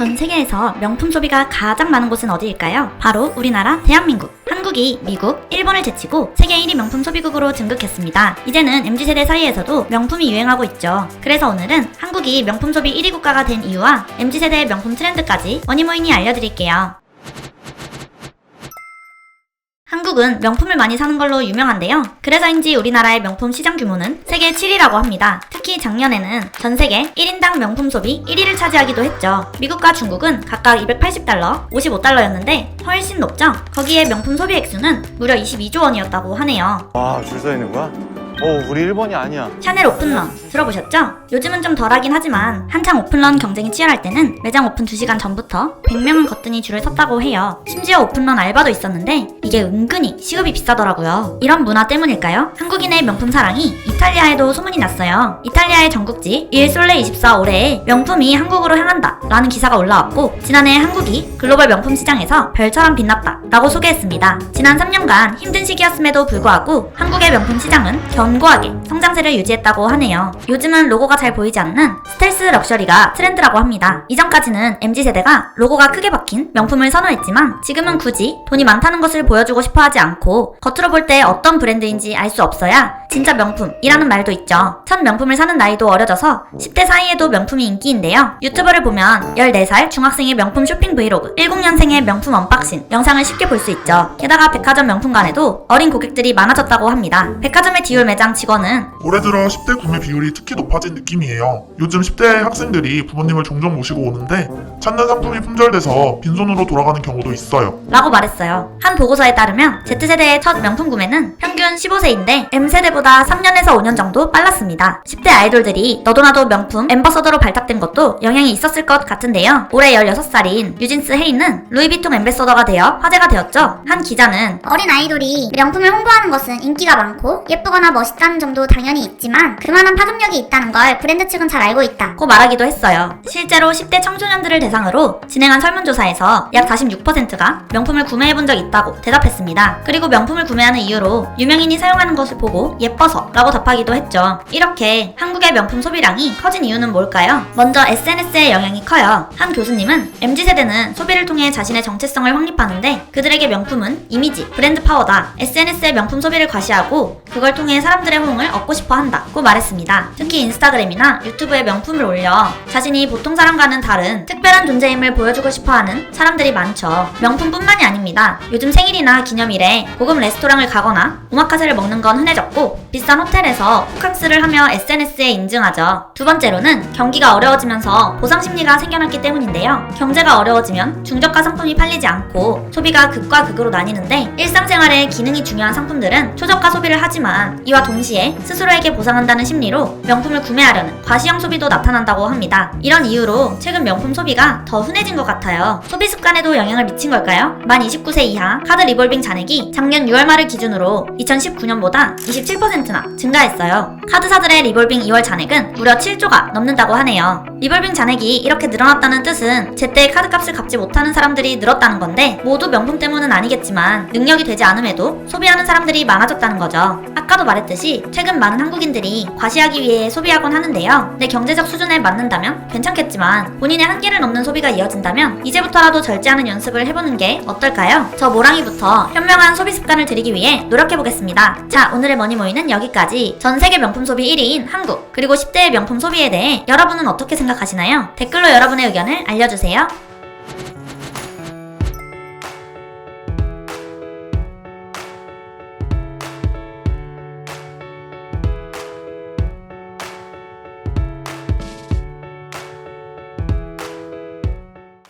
전 세계에서 명품 소비가 가장 많은 곳은 어디일까요? 바로 우리나라 대한민국. 한국이 미국, 일본을 제치고 세계 1위 명품 소비국으로 등극했습니다. 이제는 MZ세대 사이에서도 명품이 유행하고 있죠. 그래서 오늘은 한국이 명품 소비 1위 국가가 된 이유와 MZ세대의 명품 트렌드까지 뭐니뭐니 알려드릴게요. 한국은 명품을 많이 사는 걸로 유명한데요. 그래서인지 우리나라의 명품 시장 규모는 세계 7위라고 합니다. 특히 작년에는 전 세계 1인당 명품 소비 1위를 차지하기도 했죠. 미국과 중국은 각각 280달러, 55달러였는데 훨씬 높죠? 거기에 명품 소비 액수는 무려 22조 원이었다고 하네요. 와, 줄 서 있는 거야? 어, 우리 일본이 아니야. 샤넬 오픈런 들어보셨죠? 요즘은 좀 덜하긴 하지만 한창 오픈런 경쟁이 치열할 때는 매장 오픈 2시간 전부터 100명은 거뜬히 줄을 섰다고 해요. 심지어 오픈런 알바도 있었는데 이게 은근히 시급이 비싸더라고요. 이런 문화 때문일까요? 한국인의 명품 사랑이 이탈리아에도 소문이 났어요. 이탈리아의 전국지 일솔레 24 올해에 명품이 한국으로 향한다 라는 기사가 올라왔고 지난해 한국이 글로벌 명품 시장에서 별처럼 빛났다 라고 소개했습니다. 지난 3년간 힘든 시기였음에도 불구하고 한국의 명품 시장은 견 고하게 성장세를 유지했다고 하네요. 요즘은 로고가 잘 보이지 않는 스텔스 럭셔리가 트렌드라고 합니다. 이전까지는 MZ세대가 로고가 크게 박힌 명품을 선호했지만 지금은 굳이 돈이 많다는 것을 보여주고 싶어 하지 않고 겉으로 볼 때 어떤 브랜드인지 알 수 없어야 진짜 명품이라는 말도 있죠. 첫 명품을 사는 나이도 어려져서 10대 사이에도 명품이 인기인데요. 유튜버를 보면 14살 중학생의 명품 쇼핑 브이로그, 10년생의 명품 언박싱 영상을 쉽게 볼 수 있죠. 게다가 백화점 명품관에도 어린 고객들이 많아졌다고 합니다. 백화점의 디올 매장 직원은 올해 들어 10대 구매 비율이 특히 높아진 느낌이에요. 요즘 10대 학생들이 부모님을 종종 모시고 오는데 찾는 상품이 품절돼서 빈손으로 돌아가는 경우도 있어요. 라고 말했어요. 한 보고서에 따르면 Z세대의 첫 명품 구매는 평균 15세인데 M세대보다 3년에서 5년 정도 빨랐습니다. 10대 아이돌들이 너도나도 명품 엠버서더로 발탁된 것도 영향이 있었을 것 같은데요. 올해 16살인 뉴진스 헤이는 루이비통 엠버서더가 되어 화제가 되었죠. 한 기자는 어린 아이돌이 명품을 홍보하는 것은 인기가 많고 예쁘거나 멋있다는 점도 당연히 있지만 그만한 파급력이 있다는 걸 브랜드 측은 잘 알고 있다. 고 말하기도 했어요. 실제로 10대 청소년들을 대상으로 진행한 설문조사에서 약 46%가 명품을 구매해본 적 있다고 대답했습니다. 그리고 명품을 구매하는 이유로 유명인이 사용하는 것을 보고 예뻐서 라고 답하기도 했죠. 이렇게 한국의 명품 소비량이 커진 이유는 뭘까요? 먼저 SNS의 영향이 커요. 한 교수님은 MZ세대는 소비를 통해 자신의 정체성을 확립하는데 그들에게 명품은 이미지, 브랜드 파워다. SNS의 명품 소비를 과시하고 그걸 통해 사람들의 호응을 얻고 싶어 한다고 말했습니다. 특히 인스타그램이나 유튜브에 명품을 올려 자신이 보통 사람과는 다른 특별한 존재임을 보여주고 싶어 하는 사람들이 많죠. 명품뿐만이 아닙니다. 요즘 생일이나 기념일에 고급 레스토랑을 가거나 오마카세를 먹는 건 흔해졌고 비싼 호텔에서 호캉스를 하며 SNS에 인증하죠. 두 번째로는 경기가 어려워지면서 보상 심리가 생겨났기 때문인데요. 경제가 어려워지면 중저가 상품이 팔리지 않고 소비가 극과 극으로 나뉘는데 일상생활에 기능이 중요한 상품들은 초저가 소비를 하지만 이와 동시에 스스로에게 보상한다는 심리로 명품을 구매하려는 과시형 소비도 나타난다고 합니다. 이런 이유로 최근 명품 소비가 더 흔해진 것 같아요. 소비 습관에도 영향을 미친 걸까요? 만 29세 이하 카드 리볼빙 잔액이 작년 6월 말을 기준으로 2019년보다 27%나 증가했어요. 카드사들의 리볼빙 2월 잔액은 무려 7조가 넘는다고 하네요. 리볼빙 잔액이 이렇게 늘어났다는 뜻은 제때 카드값을 갚지 못하는 사람들이 늘었다는 건데 모두 명품 때문은 아니겠지만 능력이 되지 않음에도 소비하는 사람들이 많아졌다는 거죠. 아까도 말했듯이 최근 많은 한국인들이 과시하기 위해 소비하곤 하는데요. 내 경제적 수준에 맞는다면 괜찮겠지만 본인의 한계를 넘는 소비가 이어진다면 이제부터라도 절제하는 연습을 해보는 게 어떨까요? 저 모랑이부터 현명한 소비 습관을 들이기 위해 노력해보겠습니다. 자, 오늘의 머니모이는 여기까지 전 세계 명품 소비 1위인 한국 그리고 10대의 명품 소비에 대해 여러분은 어떻게 생각하시나요? 댓글로 여러분의 의견을 알려주세요.